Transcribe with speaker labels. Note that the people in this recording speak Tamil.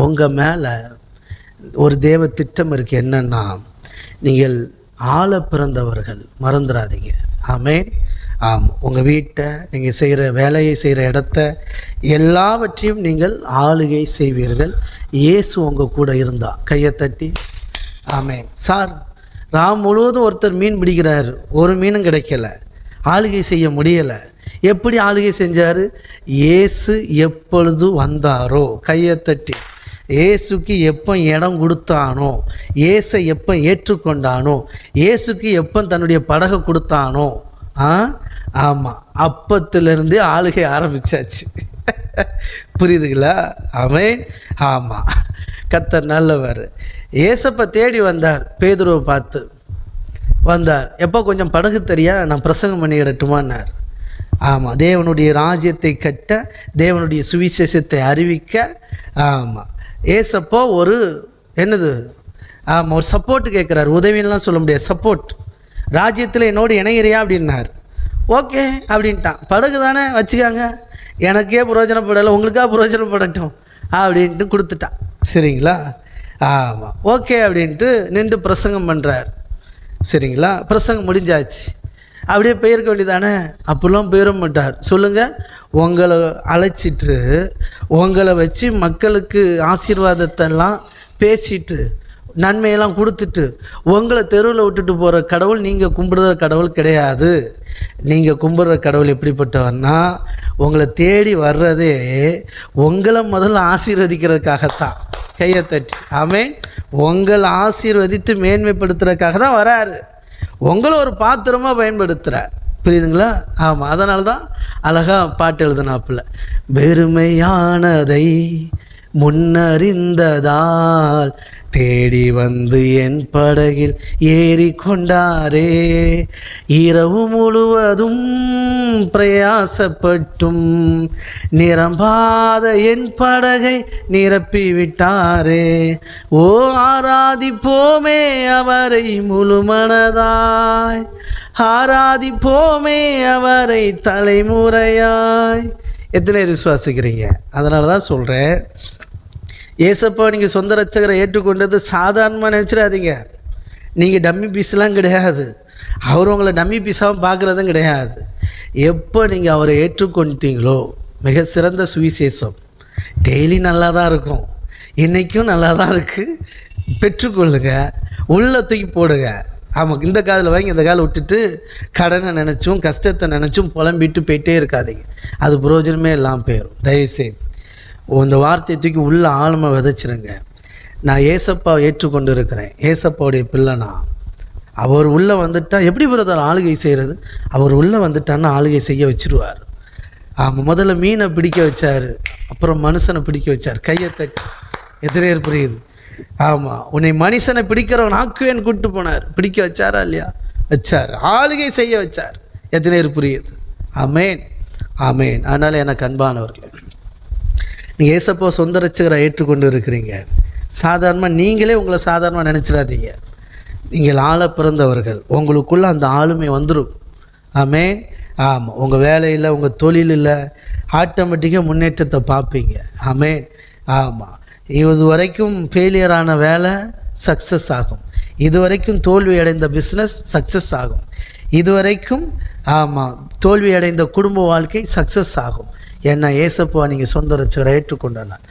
Speaker 1: உங்கள் மேலே ஒரு தேவ திட்டம் இருக்குது என்னென்னா நீங்கள் ஆள பிறந்தவர்கள் மறந்துடாதீங்க ஆமேன். ஆம் உங்கள் வீட்டை நீங்கள் செய்கிற வேலையை செய்கிற இடத்த எல்லாவற்றையும் நீங்கள் ஆளுகை செய்வீர்கள். இயேசு உங்கள் கூட இருந்தா. கையை தட்டி. ஆமேன். சார் ராம் முழுவதும் ஒருத்தர் மீன் பிடிக்கிறார். ஒரு மீனும் கிடைக்கல. ஆளுகை செய்ய முடியலை. எப்படி ஆளுகை செஞ்சார்? இயேசு எப்பொழுது வந்தாரோ? கையை தட்டி. இயேசுக்கு எப்போ இடம் கொடுத்தானோ ஏசை எப்போ ஏற்றுக்கொண்டானோ இயேசுக்கு எப்போ தன்னுடைய படகை கொடுத்தானோ ஆ? ஆமாம் அப்பத்திலிருந்தே ஆளுகை ஆரம்பிச்சாச்சு. புரியுதுங்களா? ஆமே. ஆமாம் கத்தர் நல்லவர். ஏசப்ப தேடி வந்தார் பேதுருவை பார்த்து. வந்தார். எப்போ கொஞ்சம் படகு தெரியா? நான் பிரசங்கம் பண்ணிக்கிடட்டுமான்னார் ஆமாம் தேவனுடைய ராஜ்யத்தை கட்ட தேவனுடைய சுவிசேஷத்தை அறிவிக்க. ஆமாம் ஏசப்போ ஒரு என்னது? ஆமாம் ஒரு சப்போர்ட் கேட்குறாரு உதவின்லாம் சொல்ல முடியாது. சப்போர்ட் ராஜ்யத்தில் என்னோடு இணையிறியா அப்படின்னார். ஓகே அப்படின்ட்டான். படகு தானே வச்சுக்காங்க. எனக்கே பிரயோஜனப்படலை உங்களுக்காக பிரயோஜனப்படட்டும் அப்படின்ட்டு கொடுத்துட்டான். சரிங்களா? ஆமாம் ஓகே அப்படின்ட்டு நின்று பிரசங்கம் பண்ணுறார் சரிங்களா? பிரசங்கம் முடிஞ்சாச்சு. அப்படியே போயிருக்க வேண்டியதானே அப்படிலாம் போயிட மாட்டார். சொல்லுங்கள் உங்களை அழைச்சிட்டு உங்களை வச்சு மக்களுக்கு ஆசீர்வாதத்தெல்லாம் பேசிட்டு நன்மையெல்லாம் கொடுத்துட்டு உங்களை தெருவில் விட்டுட்டு போகிற கடவுள் நீங்கள் கும்பிடுற கடவுள் கிடையாது. நீங்கள் கும்பிடுற கடவுள் எப்படிப்பட்டவர்னா உங்களை தேடி வர்றதே உங்களை முதல்ல ஆசீர்வதிக்கிறதுக்காகத்தான். கையை தட்டி. ஆமென். உங்களை ஆசீர்வதித்து மேன்மைப்படுத்துறதுக்காக தான் வராரு. உங்களை ஒரு பாத்திரமாக பயன்படுத்துகிறார் புரியுதுங்களா? ஆமாம் அதனால தான் அழகாக பாட்டு எழுதுனாப்புல. பெருமையானதை முன்னறிந்ததால் தேடி வந்து என் படகில் ஏறி கொண்டாரே இரவு முழுவதும் பிரயாசப்பட்டும் நிரம்பாத என் படகை நிரப்பி விட்டாரே ஓ ஆராதிப்போமே அவரை முழுமனதாய். ஆராதிப்போமே அவரை தலைமுறையாய். எத்தனை விசுவாசிக்கிறீங்க? அதனால தான் சொல்கிறேன் ஏசப்பா நீங்கள் சொந்த ரட்சகரை ஏற்றுக்கொண்டது சாதாரணமாக நினச்சிடாதீங்க. நீங்கள் டம்மி பீஸ்லாம் கிடையாது. அவர் உங்களை டம்மி பீஸாகவும் பார்க்குறதும் கிடையாது. எப்போ நீங்கள் அவரை ஏற்றுக்கொண்டீங்களோ மிக சிறந்த சுவிசேஷம். டெய்லி நல்லா தான் இருக்கும். இன்றைக்கும் நல்லா தான் இருக்குது பெற்றுக்கொள்ளுங்க. உள்ள தூக்கி போடுங்க. ஆமாம் இந்த காதில் வாங்கி இந்த காலை விட்டுட்டு கடனை நினச்சும் கஷ்டத்தை நினச்சும் புலம்பிட்டு போயிட்டே இருக்காதீங்க. அது பிரயோஜனமே இல்லாமல் போயிடும் தயவுசெய்து இந்த வார்த்தையை தூக்கி உள்ள ஆழமாக விதைச்சிருங்க. நான் ஏசப்பா ஏற்றுக்கொண்டு இருக்கிறேன் ஏசப்பாவுடைய பிள்ளை நான் அவர் உள்ளே வந்துட்டா எப்படி பிரதர் ஆளுகை செய்கிறது அவர் உள்ளே வந்துட்டான்னா ஆளுகை செய்ய வச்சுருவார். ஆமாம் முதல்ல மீனை பிடிக்க வச்சார். அப்புறம் மனுஷனை பிடிக்க வச்சார். கையை தட்டி. எத்தனை புரியுது? ஆமாம் உன்னை மனுஷனை பிடிக்கிறவன் ஆக்குவேன் கூப்பிட்டு போனார். பிடிக்க வச்சாரா இல்லையா? வச்சார். ஆளுகை செய்ய வச்சார். எத்தனை பேர் புரியுது? அமேன் அமேன் அதனால் எனக்கு அன்பானவர்களே நீங்கள் ஏசப்போ சொந்த ரட்சகரை ஏற்றுக்கொண்டு இருக்கிறீங்க சாதாரணமாக நீங்களே உங்களை சாதாரணமாக நினச்சிடாதீங்க. நீங்கள் ஆள பிறந்தவர்கள். உங்களுக்குள்ளே அந்த ஆளுமை வந்துடும் ஆமே ஆமாம் உங்கள் வேலையில் உங்கள் தொழிலில் ஆட்டோமேட்டிக்காக முன்னேற்றத்தை பார்ப்பீங்க. ஆமே. ஆமாம் இது வரைக்கும் ஃபெயிலியரான வேலை சக்ஸஸ் ஆகும். இது வரைக்கும் தோல்வி அடைந்த பிஸ்னஸ் சக்ஸஸ் ஆகும். இது வரைக்கும் ஆமாம் தோல்வி அடைந்த குடும்ப வாழ்க்கை சக்ஸஸ் ஆகும். என்னை ஏசப்பா நீங்கள் சொந்த ரச்சரை ஏற்றுக்கொண்டார்.